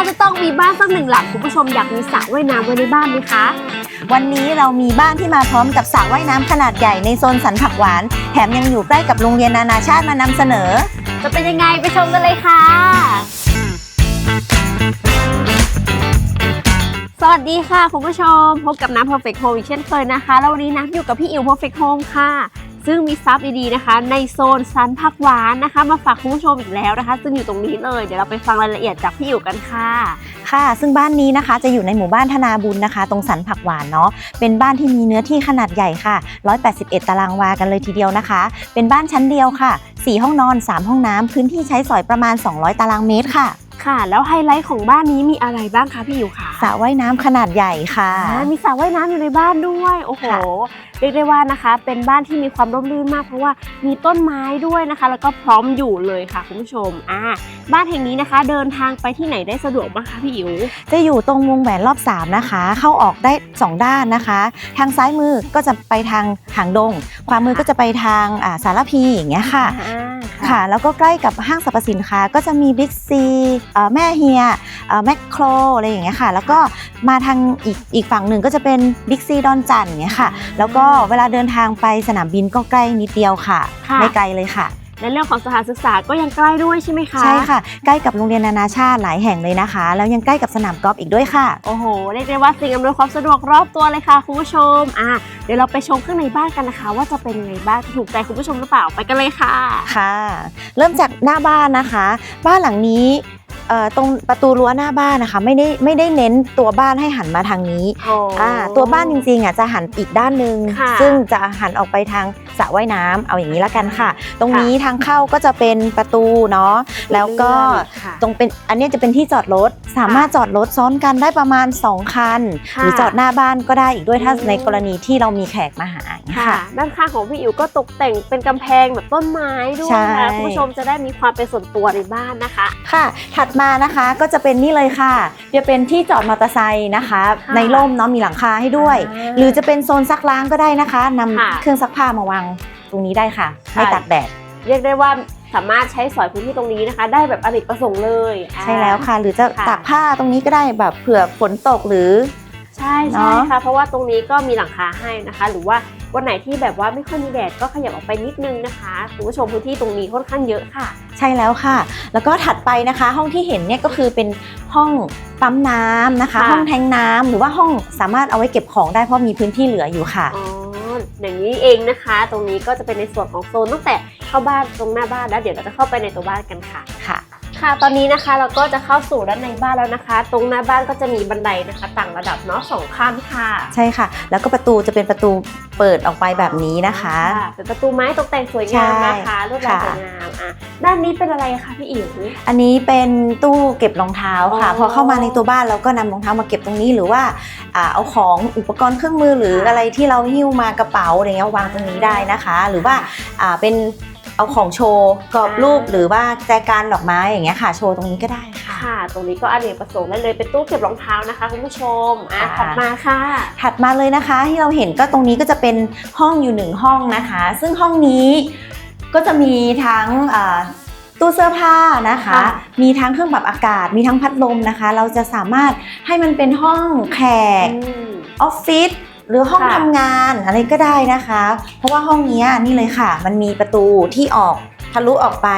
าจะต้องมีบ้านสักหนึ่งหลังคุณผู้ชมอยากมีสระว่ายน้ำไว้ในบ้านไหมคะ วันนี้เรามีบ้านที่มาพร้อมกับสระว่ายน้ำขนาดใหญ่ในโซนสันผักหวาน แถมยังอยู่ใกล้กับโรงเรียนนานาชาติมานำเสนอ จะเป็นยังไงไปชมกันเลยค่ะ สวัสดีค่ะคุณผู้ชมพบกับน้ำ Perfect Home อีกเช่นเคยนะคะ แล้ววันนี้น้ำอยู่กับพี่อิ๋ว Perfect Home ค่ะ ซึ่งมีซับดีๆนะคะ ในโซนสันผักหวานนะคะ มาฝากคุณผู้ชมอีกแล้วนะคะ ซึ่งอยู่ตรงนี้เลยเดี๋ยวเราไปฟังรายละเอียดจากพี่อิ๋วกันค่ะ ค่ะ ซึ่งบ้านนี้นะคะจะอยู่ในหมู่บ้านธนาบุญนะคะ ตรงสันผักหวานเนาะเป็นบ้านที่มีเนื้อที่ขนาดใหญ่ค่ะ 181 ตารางวากันเลยทีเดียวนะคะ เป็นบ้านชั้นเดียวค่ะ 4 ห้องนอน 3 ห้องน้ำพื้นที่ใช้สอยประมาณ 200 ตารางเมตรค่ะ ค่ะ แล้วไฮไลท์ของบ้านนี้มีอะไรบ้างคะพี่อิ๋วคะสระว่ายน้ำขนาดใหญ่ค่ะ อ่ามีสระว่ายน้ำอยู่ในบ้านด้วย โอ้โห ค่ะ เรียกได้ว่านะคะ เป็นบ้านที่มีความร่มรื่นมาก เพราะว่ามีต้นไม้ด้วยนะคะ แล้วก็พร้อมอยู่เลยค่ะคุณผู้ชม อ่า บ้านแห่งนี้นะคะ เดินทางไปที่ไหนได้สะดวกบ้างคะพี่อิ๋ว จะอยู่ตรงวงแหวนรอบ 3 นะคะ เข้าออกได้ 2 ด้านนะคะ ทางซ้ายมือก็จะไปทางหางดง ขวามือก็จะไปทางอ่าสารพีอย่างเงี้ยค่ะ อ่า ค่ะ แล้วก็ใกล้กับห้างสรรพสินค้าก็จะมีบิ๊กซีแม่เฮียแมคโครอะไรอย่างเงี้ยค่ะ แล้วก็มาทางอีกอีกฝั่งหนึ่งก็จะเป็นบิ๊กซีดอนจันทร์อย่างเงี้ยค่ะ แล้วก็เวลาเดินทางไปสนามบินก็ใกล้นิดเดียวค่ะค่ะไม่ไกลเลยค่ะ และเรื่องของสถานศึกษาก็ยังใกล้ด้วยใช่ไหมคะ ใช่ค่ะ ใกล้กับโรงเรียนนานาชาติหลายแห่งเลยนะคะ แล้วยังใกล้กับสนามกอล์ฟอีกด้วยค่ะ โอ้โหเรียกได้ว่าสิ่งอำนวยความสะดวกรอบตัวเลยค่ะคุณผู้ชมอ่าเดี๋ยวเราไปชมข้างในบ้านกันนะคะ ว่าจะเป็นยังไงบ้างถูกใจคุณผู้ชมหรือเปล่าไปกันเลยค่ะ ค่ะ เริ่มจากหน้าบ้านนะคะ บ้านหลังนี้เอ่อ ตรงประตูรั้วหน้าบ้านนะคะ ไม่ได้ไม่ได้เน้นตัวบ้านให้หันมาทางนี้อ่าตัวบ้านจริงๆอะจะหันอีกด้านหนึ่งค่ะซึ่งจะหันออกไปทางสระว่ายน้ำเอาอย่างนี้ละกันค่ะ ตรงนี้ทางเข้าก็จะเป็นประตูเนาะแล้วก็ค่ะตรงเป็นอันเนี้ยจะเป็นที่จอดรถสามารถจอดรถซ้อนกันได้ประมาณ 2 คันค่ะหรือจอดหน้าบ้านก็ได้อีกด้วยถ้าอืมในกรณีที่เรามีแขกมาหาอย่างเงี้ยค่ะค่ะ ด้านข้างของพี่อิ๋วก็ตกแต่งเป็นกำแพงแบบต้นไม้ด้วยใช่นะคุณผู้ชมจะได้มีความเป็นส่วนตัวในบ้านนะคะ ค่ะ ถัดมานะคะก็จะเป็นนี่เลยค่ะ จะเป็นที่จอดมอเตอร์ไซค์นะคะ ค่ะในร่มเนาะมีหลังคาให้ด้วย อ่าหรือจะเป็นโซนซักล้างก็ได้นะคะนำค่ะเครื่องซักผ้ามาวางตรงนี้ได้ค่ะ ใช่ ไม่ตากแดดเรียกได้ว่าสามารถใช้สอยพื้นที่ตรงนี้นะคะ ได้แบบอเนกประสงค์เลยใช่แล้วค่ะ หรือจะค่ะ ตากผ้าตรงนี้ก็ได้แบบเผื่อฝนตกหรือ ใช่เนใช่อะค่ะเพราะว่าตรงนี้ก็มีหลังคาให้นะคะ หรือว่า วันไหนที่แบบว่าไม่ค่อยมีแดดก็ขยับออกไปนิดนึงนะคะคุณผู้ชมพื้นที่ตรงนี้ค่อนข้างเยอะค่ะ ใช่แล้วค่ะ แล้วก็ถัดไปนะคะ ห้องที่เห็นเนี่ยก็คือเป็นห้องปั๊มน้ำนะคะ ค่ะ ห้องแทงน้ำหรือว่าห้องสามารถเอาไว้เก็บของได้เพราะมีพื้นที่เหลืออยู่ค่ะ อ๋ออย่างนี้เองนะคะ ตรงนี้ก็จะเป็นในส่วนของโซนตั้งแต่เข้าบ้านตรงหน้าบ้านแล้วเดี๋ยวเราจะเข้าไปในตัวบ้านกันค่ะ ค่ะ ค่ะตอนนี้นะคะเราก็จะเข้าสู่ด้านในบ้านแล้วนะคะ ตรงหน้าบ้านก็จะมีบันไดนะคะ ต่างระดับเนาะสองขั้นค่ะใช่ค่ะ แล้วก็ประตูจะเป็นประตูเปิดออกไปแบบนี้นะคะเป็นประตูไม้ตกแต่งสวยงามนะคะใช่ลวดลายค่ะสวยงามอะด้านนี้เป็นอะไรคะพี่อิ๋วอันนี้เป็นตู้เก็บรองเท้าค่ะอ๋อพอเข้ามาในตัวบ้านเราก็นำรองเท้ามาเก็บตรงนี้หรือว่าอ่าเอาของอุปกรณ์เครื่องมือหรือค่ะอะไรที่เราหิ้วมากระเป๋าอะไรเงี้ยวางตรงนี้ได้นะคะ หรือว่าอ่าเป็น เอาของโชว์กรอบรูปหรือว่าแจกันดอกไม้อย่างเงี้ยค่ะโชว์ตรงนี้ก็ได้ค่ะ ค่ะ ตรงนี้ก็อเนกประสงค์ได้เลยเป็นตู้เก็บรองเท้านะคะคุณผู้ชมอะค่ะ ถัดมาค่ะ ถัดมาเลยนะคะที่เราเห็นก็ตรงนี้ก็จะเป็นห้องอยู่หนึ่งห้องนะคะ ซึ่งห้องนี้ก็จะมีทั้งอ่าตู้เสื้อผ้านะคะ ค่ะ มีทั้งเครื่องปรับอากาศ มีทั้งพัดลมนะคะ เราจะสามารถให้มันเป็นห้องแขก อืม ออฟฟิศ หรือห้องค่ะ ทำงานอะไรก็ได้นะคะ เพราะว่าห้องเนี้ยนี่เลยค่ะ มันมีประตูที่ออกทะลุออกไป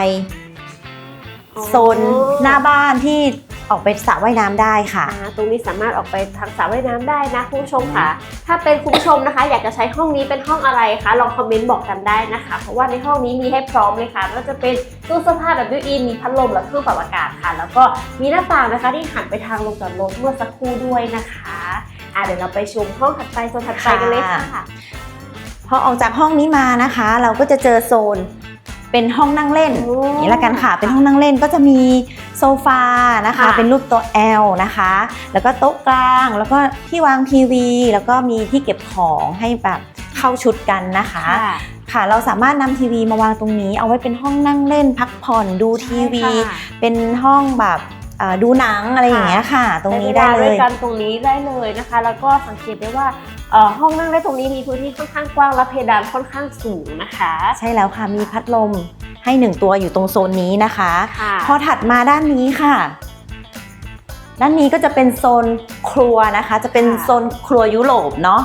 โซนหน้าบ้านที่ออกไปสระว่ายน้ำได้ค่ะ อ่าตรงนี้สามารถออกไปทางสระว่ายน้ำได้นะคุณผู้ชมค่ะ ถ้าเป็นคุณผู้ชมนะคะ อยากจะใช้ห้องนี้เป็นห้องอะไรคะลองคอมเมนต์บอกกันได้นะคะ เพราะว่าในห้องนี้มีให้พร้อมเลยค่ะไม่ว่าจะเป็นตู้เสื้อผ้าแบบบิวอินมีพัดลมและเครื่องปรับอากาศค่ะ แล้วก็มีหน้าต่างนะคะที่หันไปทางลงจอดรถเมื่อสักครู่ด้วยนะคะ อ่าเดี๋ยวเราไปชมห้องถัดไปโซนถัดไปกันเลยค่ะพอออกจากห้องนี้มานะคะ เราก็จะเจอโซนเป็นห้องนั่งเล่นโอ้อย่างนี้ละกันค่ะ เป็นห้องนั่งเล่นก็จะมีโซฟานะคะค่ะเป็นรูปโต๊ะ L นะคะ แล้วก็โต๊ะกลางแล้วก็ที่วางทีวี แล้วก็มีที่เก็บของให้แบบเข้าชุดกันนะคะ ค่ะค่ะเราสามารถนำทีวีมาวางตรงนี้ เอาไว้เป็นห้องนั่งเล่นพักผ่อนดูทีวีใช่ค่ะเป็นห้องแบบเอ่อ ดูหนังอะไรอย่างเงี้ยค่ะ ตรงนี้ได้ใช้วาเลด้วยย กันตรงนี้ได้เลยนะคะ แล้วก็สังเกตได้ว่าเอ่อห้องนั่งได้ตรงนี้มีพื้นที่ค่อนข้างกว้างและเพดานค่อนข้างสูงนะคะใช่แล้วค่ะ มีพัดลมให้หนึ่งตัวอยู่ตรงโซนนี้นะคะ ค่ะพอถัดมาด้านนี้ค่ะ ด้านนี้ก็จะเป็นโซนครัวนะคะ จะเป็นค่ะโซนครัวยุโรปเนาะ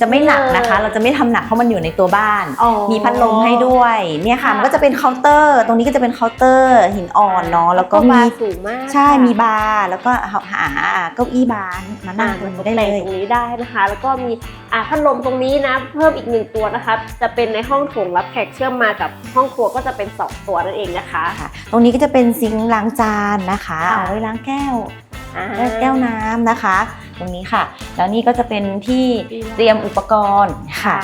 จะไม่หนักนะคะ เราจะไม่ทำหนักเพราะมันอยู่ในตัวบ้านอ๋อมีพัดลมให้ด้วยเนี่ยค่ะค่ะมันก็จะเป็นเคาน์เตอร์ ตรงนี้ก็จะเป็นเคาน์เตอร์หินอ่อนเนาะแล้วก็บามีร์สูงมากใช่ค่ะมีบาร์แล้วก็หาเก้าอี้บาร์มานั่งตรงนี้ได้เลยตรงนี้ได้นะคะ แล้วก็มีอ่าพัดลมตรงนี้นะ เพิ่มอีกหนึ่งตัวนะคะจะเป็นในห้องโถงรับแขกเชื่อมมากับห้องครัวก็จะเป็นสองตัวนั่นเองนะคะค่ะตรงนี้ก็จะเป็นซิงค์ล้างจานนะคะค่ะเอาไว้ล้างแก้วอ่า แก้วน้ำนะคะ ตรงนี้ค่ะ แล้วนี่ก็จะเป็นที่เตรียมอุปกรณ์ค่ะ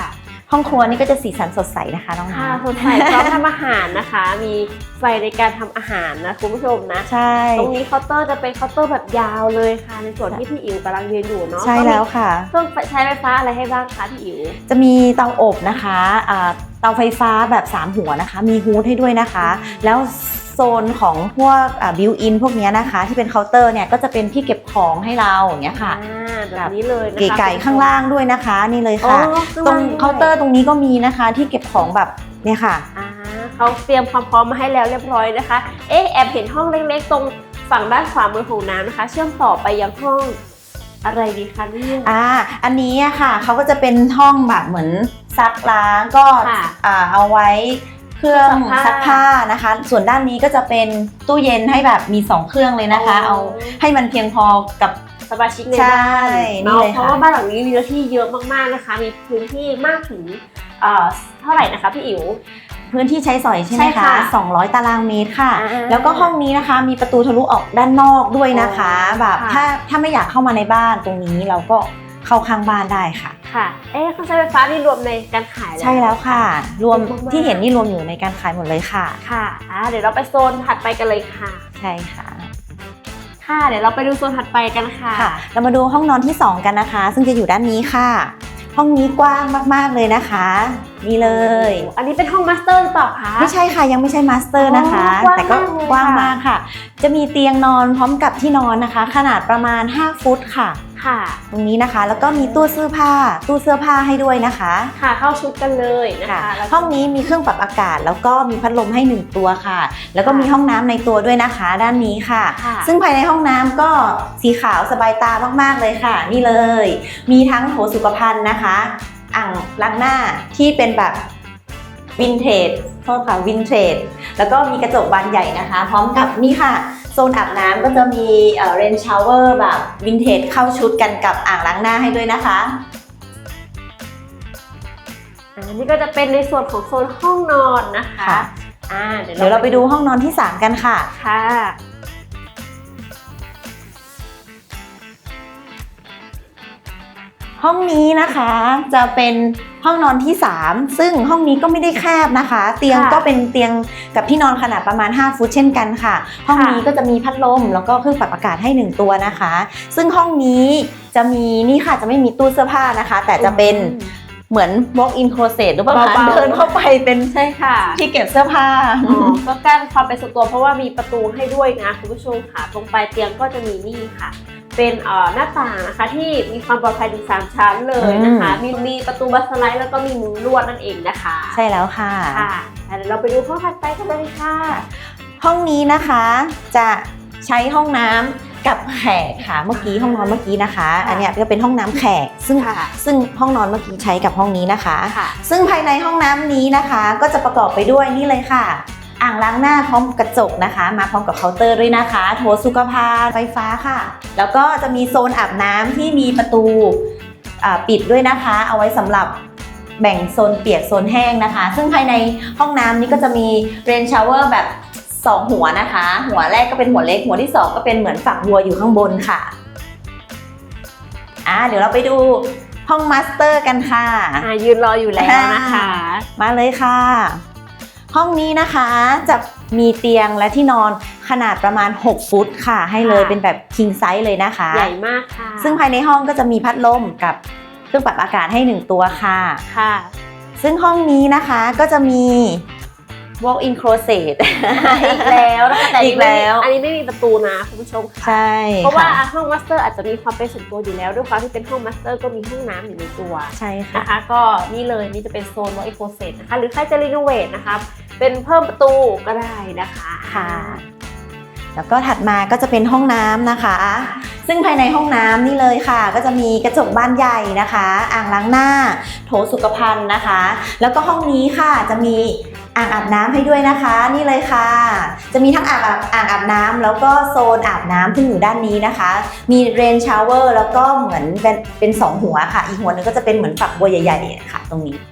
ห้องครัวนี่ก็จะสีสันสดใสนะคะน้องค่ะน้ำคนไทยพร้อมทำอาหารนะคะ มีไฟในการทำอาหารนะคุณผู้ชมนะใช่ตรงนี้เคาน์เตอร์จะเป็นเคาน์เตอร์แบบยาวเลยค่ะ ในส่วนที่พี่อิ๋วกำลังยืนอยู่เนาะใช่แล้วค่ะเครื่องใช้ไฟฟ้าอะไรให้บ้างคะพี่อิ๋วจะมีเตาอบนะคะอ่า เตาไฟฟ้าแบบ 3 หัวนะคะ มีฮูดให้ด้วยนะคะ แล้วโซนของพวกบิวอินพวกเนี้ยนะคะ ที่เป็นเคาน์เตอร์เนี่ยก็จะเป็นที่เก็บของให้เราอย่างเงี้ยค่ะอ่าแบบนี้เลยนะคะเก๋ไก่ข้างล่างด้วยนะคะนี่เลยอ๋อค่ะข้างตรล่างด้วยเคาน์เตอร์ตรงนี้ก็มีนะคะ ที่เก็บของแบบเนี่ยค่ะอ่าเขาเตรียมความพร้อมมาให้แล้วเรียบร้อยนะคะ เอ๊ะแอบเห็นห้องเล็กๆ ตรงฝั่งด้านขวามือของน้ำนะคะ เชื่อมต่อไปยังห้องอะไรดีคะเนี่ยอ่า อันนี้อะค่ะเขาก็จะเป็นห้องแบบเหมือน ซักล้างก็ค่ะอ่าเอาไว้เครื่องซัซักกผ้าผ้านะคะ ส่วนด้านนี้ก็จะเป็นตู้เย็นให้แบบมี 2 เครื่องเลยนะคะ เอาให้มันเพียงพอกับสมาชิกในใช่บ้านนี่เนาะเลยค่ะเพราะว่าบ้านหลังนี้มีเนื้อที่เยอะมากๆนะคะ มีพื้นที่มากถึงเอ่อเท่าไหร่นะคะพี่อิ๋วพื้นที่ใช้สอยใช่ไหมใช่คะค่ะ200 ตารางเมตรค่ะอ่าแล้วก็ห้องนี้นะคะมีประตูทะลุออกด้านนอกด้วยนะคะอ๋อแบบค่ะถ้าถ้าไม่อยากเข้ามาในบ้านตรงนี้เราก็เข้าข้างบ้านได้ค่ะ ค่ะ เอ๊ะเครื่องใช้ไฟฟ้านี่รวมในการขายใช่แล้วค่ะ รวมขอบคุณมากที่เห็นนี่รวมอยู่ในการขายหมดเลยค่ะ ค่ะอ่าเดี๋ยวเราไปโซนถัดไปกันเลยค่ะ ใช่ค่ะ ค่ะ เดี๋ยวเราไปดูโซนถัดไปกันค่ะค่ะ เรามาดูห้องนอนที่ 2 กันนะคะ ซึ่งจะอยู่ด้านนี้ค่ะ ห้องนี้กว้างมากๆเลยนะคะ นี่เลย อันนี้เป็นห้องมาสเตอร์หรือเปล่าคะ ไม่ใช่ค่ะ ยังไม่ใช่มาสเตอร์นะคะอ๋อกว้างแต่ก็มากเลยกว้างค่ะมากค่ะ จะมีเตียงนอนพร้อมกับที่นอนนะคะ ขนาดประมาณ 5 ฟุตค่ะ ค่ะ ตรงนี้นะคะ แล้วก็มีตู้เสื้อผ้า ตู้เสื้อผ้าให้ด้วยนะคะ ค่ะเข้าชุดกันเลยนะค่ะคะแล้วก็ห้องนี้มีเครื่องปรับอากาศ แล้วก็มีพัดลมให้หนึ่งตัวค่ะ แล้วก็มีห้องน้ำในตัวด้วยนะคะ ด้านนี้ค่ะค่ะซึ่งภายในห้องน้ำก็สีขาวสบายตามากๆเลยค่ะ นี่เลย มีทั้งโถสุขภัณฑ์นะคะ อ่างล้างหน้าที่เป็นแบบวินเทจโทษค่ะวินเทจแล้วก็มีกระจกบานใหญ่นะคะ พร้อมกับนี่ค่ะ โซนอาบน้ำก็จะมีเรนชาวเวอร์แบบวินเทจเข้าชุดกันกับอ่างล้างหน้าให้ด้วยนะคะอันนี้ก็จะเป็นในส่วนของโซนห้องนอนนะคะค่ะอ่าเดี๋ยวเดี๋ยวเราไปดูห้องนอนที่ 3 กันค่ะ ค่ะ ห้องนี้นะคะจะเป็นห้องนอนที่ 3 ซึ่งห้องนี้ก็ไม่ได้แคบนะคะ เตียงค่ะก็เป็นเตียงกับที่นอนขนาดประมาณ 5 ฟุตเช่นกันค่ะ ห้องนี้ก็จะมีพัดลมแล้วก็เครื่องปรับอากาศให้ 1 ตัวนะคะ ซึ่งห้องนี้จะมีนี่ค่ะจะไม่มีตู้เสื้อผ้านะคะ แต่จะเป็นเหมือน walk in closet หรือเปล่าคะเบาๆเดินเข้าไปเป็นใช่ค่ะ ที่เก็บเสื้อผ้าอ๋อก็กั้นความเป็นส่วนตัวเพราะว่ามีประตูให้ด้วยนะคุณผู้ชมค่ะตรงปลายเตียงก็จะมีนี่ค่ะ เป็นเอ่อหน้าต่างนะคะที่มีความปลอดภัยถึงสามชั้นเลยนะคะ มีมีประตูบัสไลด์แล้วก็มีมุ้งลวดนั่นเองนะคะ ใช่แล้วค่ะค่ะเดี๋ยวเราไปดูห้องถัดไปกันเลยค่ะ ห้องนี้นะคะจะใช้ห้องน้ำกับแขกค่ะเมื่อกี้ห้องนอนเมื่อกี้นะคะค่ะอันเนี้ยก็เป็นห้องน้ำแขกซึ่งค่ะซึ่งห้องนอนเมื่อกี้ใช้กับห้องนี้นะคะค่ะซึ่งภายในห้องน้ำนี้นะคะ ก็จะประกอบไปด้วยนี่เลยค่ะ อ่างล้างหน้าพร้อมกระจกนะคะ มาพร้อมกับเคาน์เตอร์ด้วยนะคะ โถสุขภัณฑ์ไฟฟ้าค่ะ แล้วก็จะมีโซนอาบน้ำที่มีประตูอ่าปิดด้วยนะคะ เอาไว้สำหรับแบ่งโซนเปียกโซนแห้งนะคะ ซึ่งภายในห้องน้ำนี้ก็จะมีเรนชาวเวอร์แบบสองหัวนะคะ หัวแรกก็เป็นหัวเล็ก หัวที่สองก็เป็นเหมือนฝักบัวอยู่ข้างบนค่ะอ่าเดี๋ยวเราไปดูห้องมาสเตอร์กันค่ะอ่ายืนรออยู่แล้วนะคะ มาเลยค่ะ ห้องนี้นะคะจะมีเตียงและที่นอนขนาดประมาณ 6 ฟุตค่ะ ให้เลยค่ะ เป็นแบบ king size เลยนะคะ ใหญ่มากค่ะซึ่งภายในห้องก็จะมีพัดลมกับเครื่องปรับอากาศให้ 1 ตัวค่ะ ค่ะ ซึ่งห้องนี้นะคะก็จะมี walk in closet อีกแล้วนะคะแต่อีกแล้ว อันนี้ไม่มีประตูนะคุณผู้ชมค่ะใช่เพราะว่าค่ะห้องมาสเตอร์อาจจะมีความเป็นส่วนตัวอยู่แล้ว ด้วยความที่เป็นห้องมาสเตอร์ก็มีห้องน้ำอยู่ในตัวใช่ค่ะ นะคะ ก็นี่เลยนี่จะเป็นโซน walk in closet นะคะ หรือใครจะรีโนเวทนะคะ เป็นเพิ่มประตูก็ได้นะคะค่ะ แล้วก็ถัดมาก็จะเป็นห้องน้ำนะคะ ซึ่งภายในห้องน้ำนี่เลยค่ะ ก็จะมีกระจกบานใหญ่นะคะ อ่างล้างหน้า โถสุขภัณฑ์นะคะ แล้วก็ห้องนี้ค่ะจะมีอ่างอาบน้ำให้ด้วยนะคะ นี่เลยค่ะ จะมีทั้งอ่างอาบอ่างอาบน้ำแล้วก็โซนอาบน้ำซึ่อยู่ด้านนี้นะคะ มีเรนชาวเวอร์แล้วก็เหมือนเป็นเป็นสองหัวค่ะ อีกหัวนึงก็จะเป็นเหมือนฝักบัวใหญ่ๆค่ะ ตรงนี้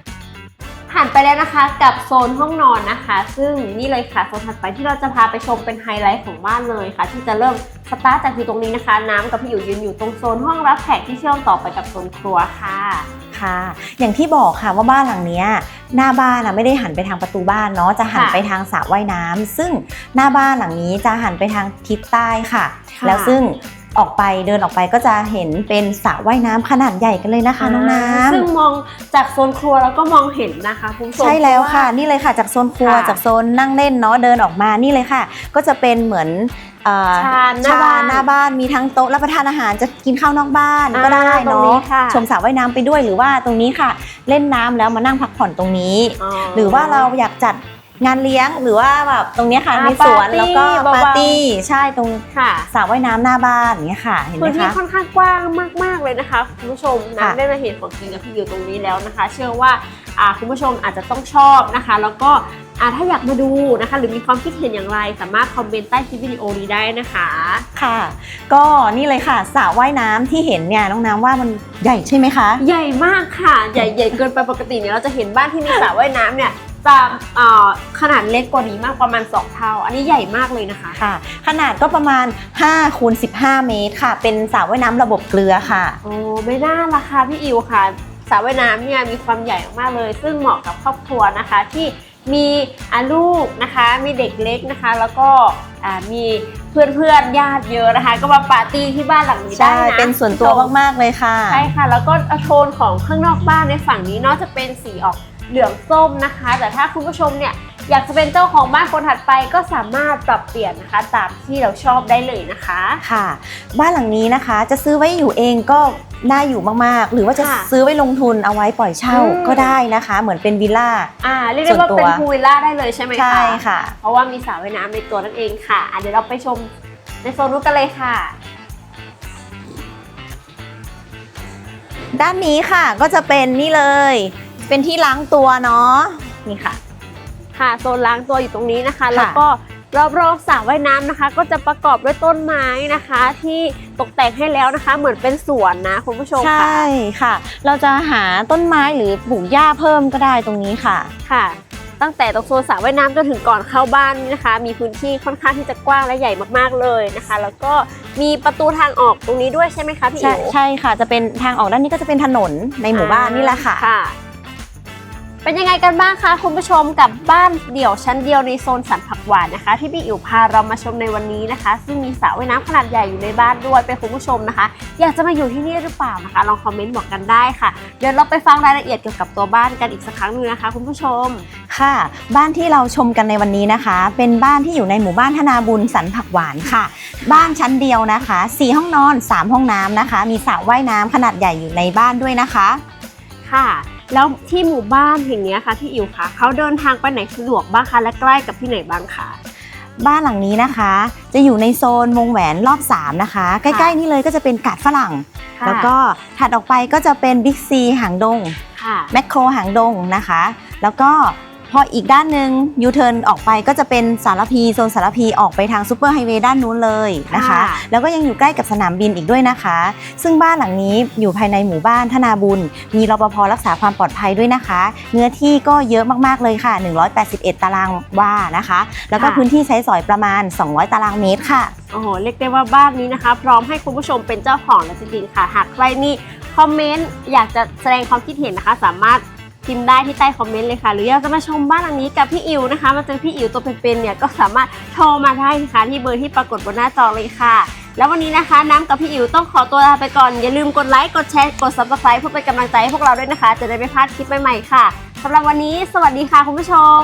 ผ่านไปแล้วนะคะกับโซนห้องนอนนะคะ ซึ่งนี่เลยค่ะโซนถัดไปที่เราจะพาไปชมเป็นไฮไลท์ของบ้านเลยค่ะ ที่จะเริ่มสตาร์ทจากที่ตรงนี้นะคะ น้ำกับพี่อยู่ยืนอยู่ตรงโซนห้องรับแขกที่เชื่อมต่อไปกับโซนครัวค่ะค่ะ อย่างที่บอกค่ะว่าบ้านหลังเนี้ยหน้าบ้านอะไม่ได้หันไปทางประตูบ้านเนาะจะหันค่ะไปทางสระว่ายน้ำซึ่งหน้าบ้านหลังนี้จะหันไปทางทิศใต้ค่ะค่ะแล้วซึ่ง ออกไปเดินออกไปก็จะเห็นเป็นสระว่ายน้ำขนาดใหญ่กันเลยนะคะน้องน้ำซึ่งมองจากโซนครัวแล้วก็มองเห็นนะคะคุณผู้ชมใช่แล้วค่ะ นี่เลยค่ะจากโซนครัวค่ะจากโซนนั่งเล่นเนาะเดินออกมานี่เลยค่ะ ก็จะเป็นเหมือนเอ่อชานหน้าบ้านหน้าบ้านมีทั้งโต๊ะรับประทานอาหารจะกินข้าวนอกบ้านก็ได้อ่าตรงเนาะนี้ค่ะชมสระว่ายน้ำไปด้วยหรือว่าตรงนี้ค่ะ เล่นน้ำแล้วมานั่งพักผ่อนตรงนี้ หรือว่าเราอยากจัด งานเลี้ยงหรือว่าแบบตรงเนี้ยค่ะอ่ามีสวนปาร์ตี้แล้วก็เบาๆปาร์ตี้ใช่ตรงค่ะ สระว่ายน้ำหน้าบ้านอย่างเงี้ยค่ะ เห็นไหมพื้นที่คะ ค่อนข้างกว้างมาก ๆ เลยนะคะ คุณผู้ชมนะค่ะ ได้มาเห็นของจริงกับพี่อยู่ตรงนี้แล้วนะคะ เชื่อว่าอ่าคุณผู้ชมอาจจะต้องชอบนะคะ แล้วก็อ่าถ้าอยากมาดูนะคะ หรือมีความคิดเห็นอย่างไร สามารถคอมเมนต์ใต้คลิปวิดีโอนี้ได้นะคะ ค่ะ ก็นี่เลยค่ะสระว่ายน้ำที่เห็นเนี่ยน้องน้ำว่ามันใหญ่ใช่ไหมคะ ใหญ่มากค่ะ ใหญ่ใหญ่เกินไปปกติเนี่ยเราจะเห็นบ้านที่มีสระว่ายน้ำเนี่ย จะอ่าขนาดเล็กกว่านี้มากประมาณ 2 เท่า อันนี้ใหญ่มากเลยนะคะ ค่ะ ขนาดก็ประมาณ5คูณ15 เมตรค่ะ เป็นสระว่ายน้ำระบบเกลือค่ะ โอ้ไม่น่าละค่ะพี่อิวค่ะสระว่ายน้ำเนี่ยมีความใหญ่มากๆเลย ซึ่งเหมาะกับครอบครัวนะคะ ที่มีอาลูกนะคะ มีเด็กเล็กนะคะ แล้วก็อ่ามีเพื่อนๆญาติเยอะนะคะ ก็มาปาร์ตี้ที่บ้านหลังนี้ได้ใช่ นะเป็นส่วนตัวมาก ๆ เลยค่ะ ใช่ค่ะ แล้วก็โทนของข้างนอกบ้านในฝั่งนี้เนาะจะเป็นสีออก เหลืองส้มนะคะ แต่ถ้าคุณผู้ชมเนี่ยอยากจะเป็นเจ้าของบ้านคนถัดไปก็สามารถปรับเปลี่ยนนะคะตามที่เราชอบได้เลยนะคะค่ะ บ้านหลังนี้นะคะจะซื้อไว้อยู่เองก็น่าอยู่มากๆ หรือว่าจะค่ะซื้อไว้ลงทุนเอาไว้ปล่อยเช่าอืมก็ได้นะคะ เหมือนเป็นวิลล่าอ่าเรียกได้ว่าส่วนตัวเป็นพูลวิลล่าได้เลยใช่ไหมคะใช่ค่ะ เพราะว่ามีสระว่ายน้ำในตัวนั่นเองค่ะอะเดี๋ยวเราไปชมในโซนนู้นกันเลยค่ะด้านนี้ค่ะก็จะเป็นนี่เลย เป็นที่ล้างตัวเนาะนี่ค่ะ ค่ะโซนล้างตัวอยู่ตรงนี้นะคะค่ะแล้วก็รอบๆสระว่ายน้ำนะคะ ก็จะประกอบด้วยต้นไม้นะคะ ที่ตกแต่งให้แล้วนะคะ เหมือนเป็นสวนนะคุณผู้ชมใชค่ะ่ค่ะ เราจะหาต้นไม้หรือปลูกหญ้าเพิ่มก็ได้ตรงนี้ค่ะ ค่ะ ตั้งแต่ตรงโซนสระว่ายน้ำจนถึงก่อนเข้าบ้านนี่นะคะ มีพื้นที่ค่อนข้างที่จะกว้างและใหญ่มากๆเลยนะคะ แล้วก็มีประตูทางออกตรงนี้ด้วยใช่ไหมคะพี่ใช่อิ๋วใช่ค่ะ จะเป็นทางออกด้านนี้ก็จะเป็นถนนในหมู่บ้านนี่แหละค่ะ ค่ะ เป็นยังไงกันบ้างคะคุณผู้ชมกับบ้านเดี่ยวชั้นเดียวในโซนสันผักหวานนะคะ ที่พี่อิ๋วพาเรามาชมในวันนี้นะคะ ซึ่งมีสระว่ายน้ำขนาดใหญ่อยู่ในบ้านด้วยเป็นคุณผู้ชมนะคะ อยากจะมาอยู่ที่นี่หรือเปล่านะคะ ลองคอมเมนต์บอกกันได้ค่ะ เดี๋ยวเราไปฟังรายละเอียดเกี่ยวกับตัวบ้านกันอีกสักครั้งหนึงนะคะ คุณผู้ชม ค่ะ บ้านที่เราชมกันในวันนี้นะคะ เป็นบ้านที่อยู่ในหมู่บ้านธนาบุญสันผักหวานค่ะ บ้านชั้นเดียวนะคะ4ห้องนอน 3 ห้องน้ำนะคะ มีสระว่ายน้ำขนาดใหญ่อยู่ในบ้านด้วยนะคะ ค่ะ แล้วที่หมู่บ้านแห่งนี้ค่ะพี่อิ๋วคะเขาเดินทางไปไหนสะดวกบ้างคะและใกล้กับที่ไหนบ้างคะบ้านหลังนี้นะคะ จะอยู่ในโซนวงแหวนรอบ 3 นะคะ ใกล้ๆนี่เลยก็จะเป็นกาดฝรั่งค่ะแล้วก็ถัดออกไปก็จะเป็นบิ๊กซีหางดงค่ะแมคโครหางดงนะคะ แล้วก็ พออีกด้านหนึ่งยูเทิร์นออกไปก็จะเป็นสารพีโซนสารพีออกไปทางซูเปอร์ไฮเวย์ด้านนู้นเลยนะคะค่ะแล้วก็ยังอยู่ใกล้กับสนามบินอีกด้วยนะคะ ซึ่งบ้านหลังนี้อยู่ภายในหมู่บ้านธนาบุญ มีรปภรักษาความปลอดภัยด้วยนะคะ เนื้อที่ก็เยอะมากๆเลยค่ะ 181 ตารางวานะคะ แล้วก็พื้นที่ใช้สอยประมาณ 200 ตารางเมตรค่ะโอ้โหเรียกได้ว่าบ้านนี้นะคะ พร้อมให้คุณผู้ชมเป็นเจ้าของแล้วจริงๆค่ะ หากใครนี่คอมเมนต์อยากจะแสดงความคิดเห็นนะคะ สามารถ พิมพ์ได้ที่ใต้คอมเมนต์เลยค่ะ หรืออยากจะมาชมบ้านหลังนี้กับพี่อิวนะคะ มาเจอพี่อิวตัวเป็นๆเนี่ยก็สามารถโทรมาได้นะคะที่เบอร์ที่ปรากฏบนหน้าจอเลยค่ะ แล้ววันนี้นะคะ น้ำกับพี่อิวต้องขอตัวลาไปก่อน อย่าลืมกดไลค์กดแชร์กด subscribe เพื่อเป็นกำลังใจให้พวกเราด้วยนะคะ จะได้ไม่พลาดคลิปใหม่ๆค่ะสำหรับวันนี้ สวัสดีค่ะคุณผู้ชม